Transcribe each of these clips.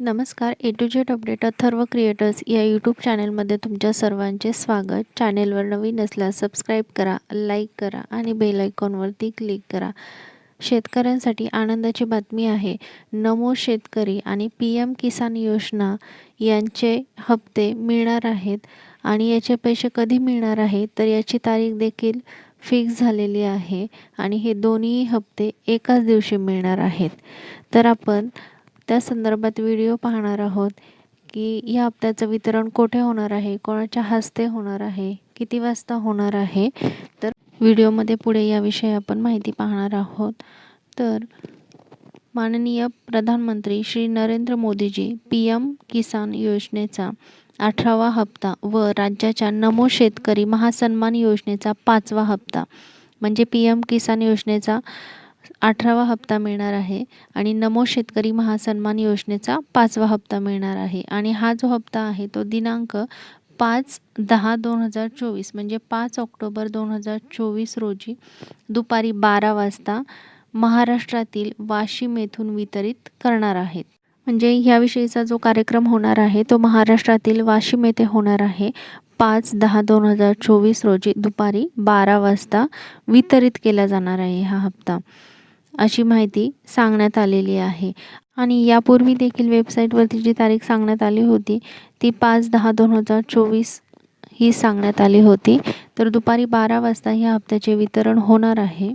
नमस्कार. A to Z update Atharva creators या YouTube चॅनलमध्ये तुमच्या सर्वांचे स्वागत. चॅनेलवर नवीन असल्यास सबस्क्राईब करा लाईक करा आणि बेल आयकॉनवरती क्लिक करा. शेतकऱ्यांसाठी आनंदाची बातमी आहे. नमो शेतकरी आणि पी एम किसान योजना यांचे हप्ते मिळणार आहेत आणि याचे पैसे कधी मिळणार आहे तर याची तारीख देखील फिक्स झालेली आहे आणि हे दोन्ही हप्ते एकाच दिवशी मिळणार आहेत. तर आपण त्या संदर्भात व्हिडिओ पाहणार आहोत की या हप्त्याचं वितरण कोठे होणार आहे? कोणाच्या हस्ते होणार आहे? किती वाजता होणार आहे? तर व्हिडिओमध्ये पुढे याविषयी आपण माहिती पाहणार आहोत. तर माननीय प्रधानमंत्री श्री नरेंद्र मोदीजी पी एम किसान योजनेचा अठरावा हप्ता व राज्याच्या नमो शेतकरी महासन्मान योजनेचा पाचवा हप्ता म्हणजे पी एम किसान योजनेचा अठरावा हप्ता मिळणार आहे आणि नमो शेतकरी महासन्मान योजनेचा पाचवा हप्ता मिळणार आहे. आणि हा जो हप्ता आहे तो दिनांक पाच दहा दोन हजार चोवीस म्हणजे पाच ऑक्टोबर दोन हजार चोवीस रोजी दुपारी बारा वाजता महाराष्ट्रातील वाशिम येथून वितरित करणार आहेत. म्हणजे ह्याविषयीचा जो कार्यक्रम होणार आहे तो महाराष्ट्रातील वाशिम येथे होणार आहे पाच दहा दोन हजार चोवीस रोजी दुपारी बारा वाजता वितरित केला जाणार आहे हा हप्ता. अशी माहिती सांगण्यात आलेली आहे. आणि यापूर्वी देखील वेबसाईटवरती जी तारीख सांगण्यात आली होती ती पाच दहा दोन हजार चोवीस ही सांगण्यात आली होती. तर दुपारी बारा वाजता ह्या हप्त्याचे वितरण होणार आहे.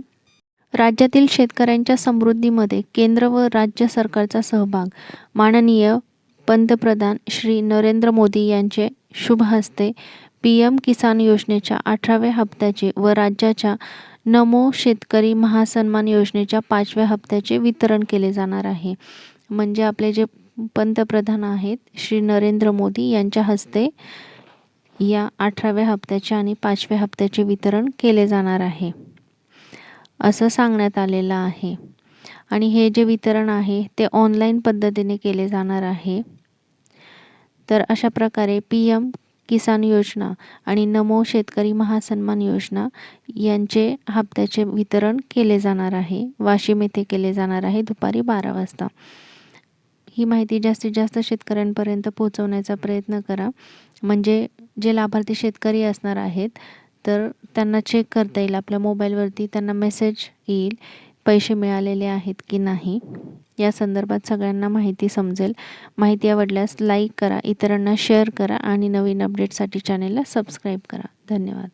राज्यातील शेतकऱ्यांच्या समृद्धीमध्ये केंद्र व राज्य सरकारचा सहभाग. माननीय पंतप्रधान श्री नरेंद्र मोदी यांचे शुभ हस्ते पी एम किसान योजनेच्या अठराव्या हप्त्याचे व राज्याच्या नमो शेतकरी महासन्मान योजनेच्या पाचव्या हप्त्याचे वितरण केले जाणार आहे. म्हणजे आपले जे पंतप्रधान आहेत श्री नरेंद्र मोदी यांच्या हस्ते या अठराव्या हप्त्याचे आणि पाचव्या हप्त्याचे वितरण केले जाणार आहे. असं सांगण्यात आलेलं आहे. आणि हे जे वितरण आहे ते ऑनलाईन पद्धतीने केले जाणार आहे. तर अशा प्रकारे पी एम किसान योजना आणि नमो शेतकरी महासन्मान योजना यांचे हप्त्याचे वितरण केले जाणार आहे. वाशिम येथे केले जाणार आहे दुपारी बारा वाजता. ही माहिती जास्तीत जास्त शेतकऱ्यांपर्यंत पोहोचवण्याचा प्रयत्न करा. म्हणजे जे लाभार्थी शेतकरी असणार आहेत तर त्यांना चेक करता येईल. आपल्या मोबाईलवरती त्यांना मेसेज येईल पैसे मिळालेले आहेत की नाही. या संदर्भात सगळ्यांना माहिती समजेल. माहिती आवडल्यास लाईक करा इतरांना शेअर करा आणि नवीन अपडेटसाठी चॅनेलला सबस्क्राईब करा. धन्यवाद.